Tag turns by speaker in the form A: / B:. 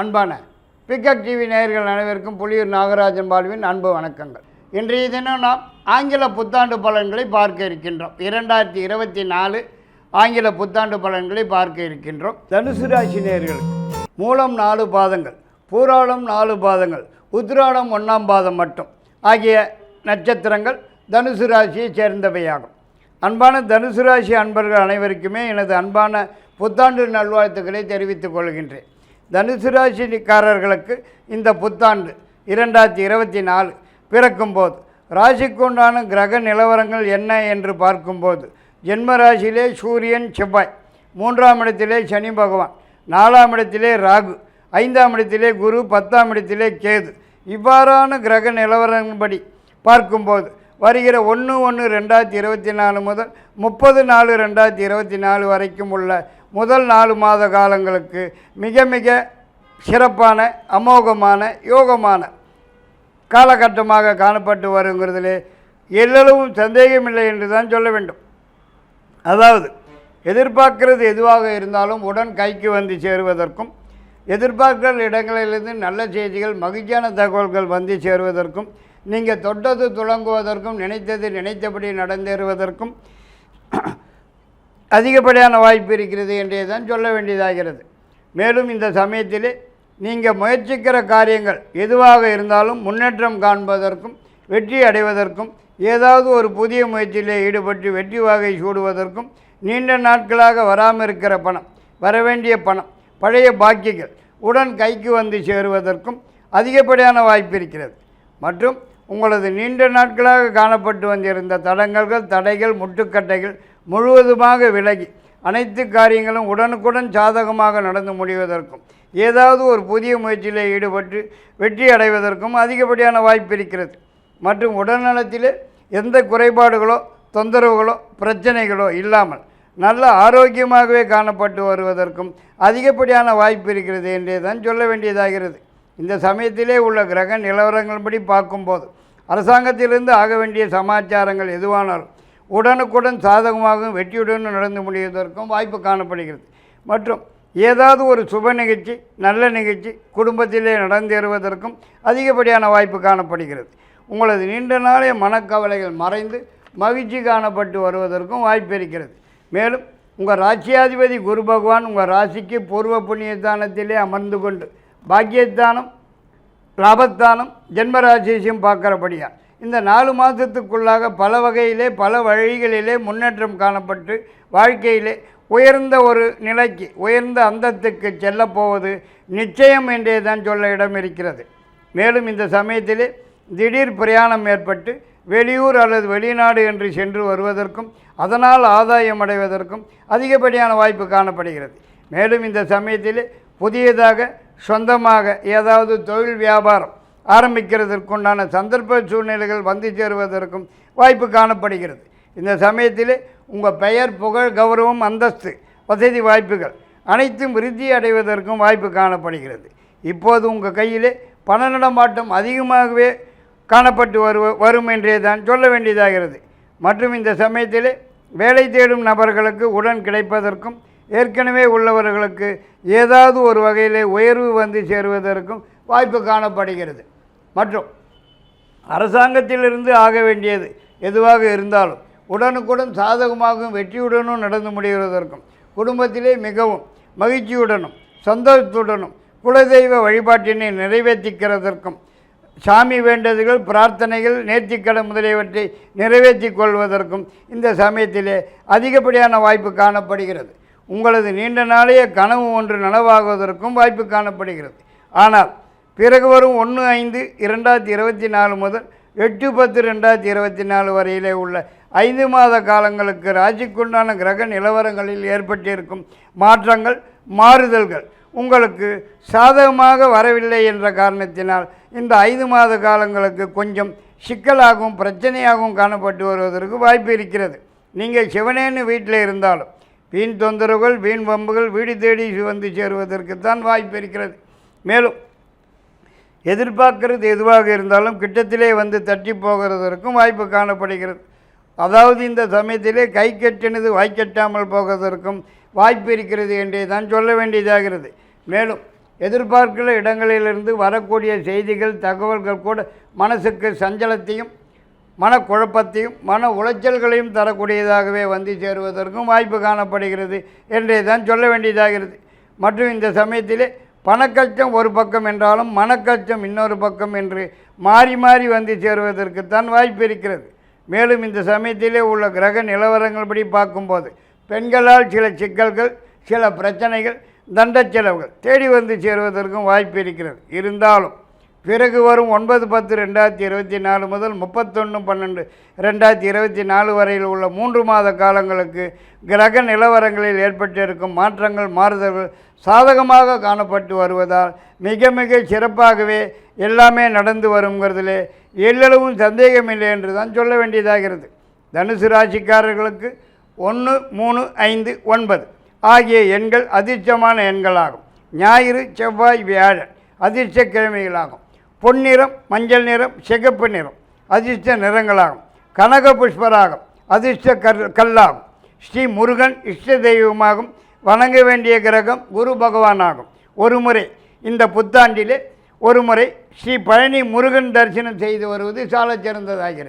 A: அன்பான pickup TV நேயர்கள் அனைவருக்கும் புலியூர் நாகராஜன் பாலுவின் அன்பு வணக்கங்கள். இன்றைய தினம் நாம் ஆங்கில புத்தாண்டு பலன்களை பார்க்க இருக்கின்றோம். இரண்டாயிரத்தி இருபத்தி நாலு ஆங்கில புத்தாண்டு பலன்களை பார்க்க இருக்கின்றோம். தனுசு ராசி நேயர்களுக்கு மூலம் நாலு பாதங்கள் பூராளம் நாலு பாதங்கள் உத்ராடம் ஒன்றாம் பாதம் மட்டும் ஆகிய நட்சத்திரங்கள் தனுசு ராசியை சேர்ந்தவையாகும். அன்பான தனுசு ராசி அன்பர்கள் அனைவருக்குமே எனது அன்பான புத்தாண்டு நல்வாழ்த்துக்களை தெரிவித்துக் கொள்கின்றேன். தனுசு ராசிக்காரர்களுக்கு இந்த புத்தாண்டு இரண்டாயிரத்தி இருபத்தி நாலு பிறக்கும்போது ராசிக்குண்டான கிரக நிலவரங்கள் என்ன என்று பார்க்கும்போது ஜென்ம ராசியிலே சூரியன் செவ்வாய். மூன்றாம் இடத்திலே சனி பகவான் நாலாம் இடத்திலே ராகு ஐந்தாம் இடத்திலே குரு பத்தாம் இடத்திலே கேது. இவ்வாறான கிரக நிலவரங்களின்படி பார்க்கும்போது வருகிற ஒன்று ஒன்று ரெண்டாயிரத்தி இருபத்தி நாலு முதல் முப்பது நாலு ரெண்டாயிரத்தி இருபத்தி நாலு வரைக்கும் உள்ள முதல் நாலு மாத காலங்களுக்கு மிக மிக சிறப்பான அமோகமான யோகமான காலகட்டமாக காணப்பட்டு வருங்கிறதிலே எல்லளவும் சந்தேகமில்லை என்று தான் சொல்ல வேண்டும். அதாவது எதிர்பார்க்கிறது எதுவாக இருந்தாலும் உடன் கைக்கு வந்து சேருவதற்கும் எதிர்பார்க்கிற இடங்களிலிருந்து நல்ல செய்திகள் மகிழ்ச்சியான தகவல்கள் வந்து சேருவதற்கும் நீங்கள் தொட்டது துளங்குவதற்கும் நினைத்தது நினைத்தபடி நடந்தேறுவதற்கும் அதிகப்படியான வாய்ப்பு இருக்கிறது என்றே தான் சொல்ல வேண்டியதாகிறது. மேலும் இந்த சமயத்தில் நீங்கள் முயற்சிக்கிற காரியங்கள் எதுவாக இருந்தாலும் முன்னேற்றம் காண்பதற்கும் வெற்றி அடைவதற்கும் ஏதாவது ஒரு புதிய முயற்சியிலே ஈடுபட்டு வெற்றி வகை சூடுவதற்கும் நீண்ட நாட்களாக வராமல் இருக்கிற பணம் வரவேண்டிய பணம் பழைய பாக்கிகள் உடன் கைக்கு வந்து சேருவதற்கும் அதிகப்படியான வாய்ப்பு இருக்கிறது. மற்றும் உங்களது நீண்ட நாட்களாக காணப்பட்டு வந்திருந்த தடங்கல்கள் தடைகள் முட்டுக்கட்டைகள் முழுவதுமாக விலகி அனைத்து காரியங்களும் உடனுக்குடன் சாதகமாக நடந்து முடிவதற்கும் ஏதாவது ஒரு புதிய முயற்சியில் ஈடுபட்டு வெற்றி அடைவதற்கும் அதிகப்படியான வாய்ப்பு இருக்கிறது. மற்றும் உடல்நலத்திலே எந்த குறைபாடுகளோ தொந்தரவுகளோ பிரச்சனைகளோ இல்லாமல் நல்ல ஆரோக்கியமாகவே காணப்பட்டு வருவதற்கும் அதிகப்படியான வாய்ப்பு இருக்கிறது என்றே தான் சொல்ல வேண்டியதாகிறது. இந்த சமயத்திலே உள்ள கிரக நிலவரங்கள்படி பார்க்கும்போது அரசாங்கத்திலிருந்து ஆக வேண்டிய சமாச்சாரங்கள் எதுவானாலும் உடனுக்குடன் சாதகமாகவும் வெற்றியுடன் நடந்து முடிவதற்கும் வாய்ப்பு காணப்படுகிறது. மற்றும் ஏதாவது ஒரு சுப நிகழ்ச்சி நல்ல நிகழ்ச்சி குடும்பத்திலே நடந்தேறுவதற்கும் அதிகப்படியான வாய்ப்பு காணப்படுகிறது. உங்களது நீண்ட நாளைய மனக்கவலைகள் மறைந்து மகிழ்ச்சி காணப்பட்டு வருவதற்கும் வாய்ப்பு இருக்கிறது. மேலும் உங்கள் ராசியாதிபதி குரு பகவான் உங்கள் ராசிக்கு பூர்வ புண்ணியஸ்தானத்திலே அமர்ந்து கொண்டு பாக்கியஸ்தானம் லாபஸ்தானம் ஜென்மராசியும் பார்க்குறபடியா இந்த நாலு மாதத்துக்குள்ளாக பல வகையிலே பல வழிகளிலே முன்னேற்றம் காணப்பட்டு வாழ்க்கையிலே உயர்ந்த ஒரு நிலைக்கு உயர்ந்த அந்தத்துக்கு செல்லப்போவது நிச்சயம் என்றே தான் சொல்ல இடம் இருக்கிறது. மேலும் இந்த சமயத்திலே திடீர் பிரயாணம் ஏற்பட்டு வெளியூர் அல்லது வெளிநாடு என்று சென்று வருவதற்கும் அதனால் ஆதாயம் அடைவதற்கும் அதிகப்படியான வாய்ப்பு காணப்படுகிறது. மேலும் இந்த சமயத்தில் புதியதாக சொந்தமாக ஏதாவது தொழில் வியாபாரம் ஆரம்பிக்கிறதற்குண்டான சந்தர்ப்ப சூழ்நிலைகள் வந்து சேருவதற்கும் வாய்ப்பு காணப்படுகிறது. இந்த சமயத்தில் உங்கள் பெயர் புகழ் கௌரவம் அந்தஸ்து வசதி வாய்ப்புகள் அனைத்தும் விருத்தி அடைவதற்கும் வாய்ப்பு காணப்படுகிறது. இப்போது உங்கள் கையிலே பண நடமாட்டம் அதிகமாகவே காணப்பட்டு வரு வரும் என்றே தான் சொல்ல வேண்டியதாகிறது. மற்றும் இந்த சமயத்தில் வேலை தேடும் நபர்களுக்கு உடன் கிடைப்பதற்கும் ஏற்கனவே உள்ளவர்களுக்கு ஏதாவது ஒரு வகையிலே உயர்வு வந்து சேருவதற்கும் வாய்ப்பு காணப்படுகிறது. மற்றும் அரசாங்கத்திலிருந்து ஆக வேண்டியது எதுவாக இருந்தாலும் உடனுக்குடன் சாதகமாகவும் வெற்றியுடனும் நடந்து முடிகிறதற்கும் குடும்பத்திலே மிகவும் மகிழ்ச்சியுடனும் சந்தோஷத்துடனும் குலதெய்வ வழிபாட்டினை நிறைவேற்றிக்கிறதற்கும் சாமி வேண்டதுகள் பிரார்த்தனைகள் நேர்த்திக்கடன் முதலியவற்றை நிறைவேற்றி கொள்வதற்கும் இந்த சமயத்திலே அதிகப்படியான வாய்ப்பு காணப்படுகிறது. உங்களது நீண்ட நாளைய கனவு ஒன்று நனவாகுவதற்கும் வாய்ப்பு காணப்படுகிறது. ஆனால் பிறகு வரும் ஒன்று ஐந்து இரண்டாயிரத்தி இருபத்தி நாலு முதல் எட்டு பத்து ரெண்டாயிரத்தி இருபத்தி நாலு வரையிலே உள்ள ஐந்து மாத காலங்களுக்கு ராசிக்குண்டான கிரக நிலவரங்களில் ஏற்பட்டிருக்கும் மாற்றங்கள் மாறுதல்கள் உங்களுக்கு சாதகமாக வரவில்லை என்ற காரணத்தினால் இந்த ஐந்து மாத காலங்களுக்கு கொஞ்சம் சிக்கலாகவும் பிரச்சனையாகவும் காணப்பட்டு வருவதற்கு வாய்ப்பு இருக்கிறது. நீங்கள் சிவனேன்னு வீட்டில் இருந்தாலும் வீண் தொந்தரவுகள் வீண் வம்புகள் வீடு தேடி வந்து சேருவதற்கு தான் வாய்ப்பு இருக்கிறது. மேலும் எதிர்பார்க்கிறது எதுவாக இருந்தாலும் கிட்டத்திலே வந்து தட்டி போகிறதற்கும் வாய்ப்பு காணப்படுகிறது. அதாவது இந்த சமயத்திலே கை கட்டினது வாய்க்கட்டாமல் போவதற்கும் வாய்ப்பு இருக்கிறது என்றே தான் சொல்ல வேண்டியதாகிறது. மேலும் எதிர்பார்க்கிற இடங்களிலிருந்து வரக்கூடிய செய்திகள் தகவல்கள் கூட மனசுக்கு சஞ்சலத்தையும் மனக்குழப்பத்தையும் மன உளைச்சல்களையும் தரக்கூடியதாகவே வந்து சேருவதற்கும் வாய்ப்பு காணப்படுகிறது என்றே தான் சொல்ல வேண்டியதாகிறது. மற்றும் இந்த சமயத்திலே பணக்கஷ்டம் ஒரு பக்கம் என்றாலும் மனக்கச்சம் இன்னொரு பக்கம் என்று மாறி மாறி வந்து சேருவதற்குத்தான் வாய்ப்பு இருக்கிறது. மேலும் இந்த சமயத்திலே உள்ள கிரக நிலவரங்கள் படி பார்க்கும்போது பெண்களால் சில சிக்கல்கள் சில பிரச்சனைகள் தண்ட செலவுகள் தேடி வந்து சேருவதற்கும் வாய்ப்பு இருக்கிறது. இருந்தாலும் பிறகு வரும் ஒன்பது பத்து ரெண்டாயிரத்தி இருபத்தி நாலு முதல் முப்பத்தொன்று பன்னெண்டு ரெண்டாயிரத்தி இருபத்தி நாலு வரையில் உள்ள மூன்று மாத காலங்களுக்கு கிரக நிலவரங்களில் ஏற்பட்டிருக்கும் மாற்றங்கள் மாறுதல்கள் சாதகமாக காணப்பட்டு வருவதால் மிக மிக சிறப்பாகவே எல்லாமே நடந்து வருங்கிறதுலே எல்லளவும் சந்தேகமில்லை என்று தான் சொல்ல வேண்டியதாகிறது. தனுசு ராசிக்காரர்களுக்கு ஒன்று மூணு ஐந்து ஒன்பது ஆகிய எண்கள் அதிர்ஷ்டமான எண்களாகும். ஞாயிறு செவ்வாய் வியாழன் அதிர்ஷ்ட கிழமைகளாகும் பொன்னிறம் மஞ்சள் நிறம் சிகப்பு நிறம். அதிர்ஷ்ட நிறங்களாகும். கனக புஷ்பராகும் அதிர்ஷ்ட கல் கல்லாகும். ஸ்ரீ முருகன் இஷ்ட தெய்வமாகும். வணங்க வேண்டிய கிரகம் குரு பகவானாகும். ஒரு முறை இந்த புத்தாண்டிலே ஒரு முறை ஸ்ரீ பழனி முருகன் தரிசனம் செய்து வருவது சாலச் சிறந்ததாகிறது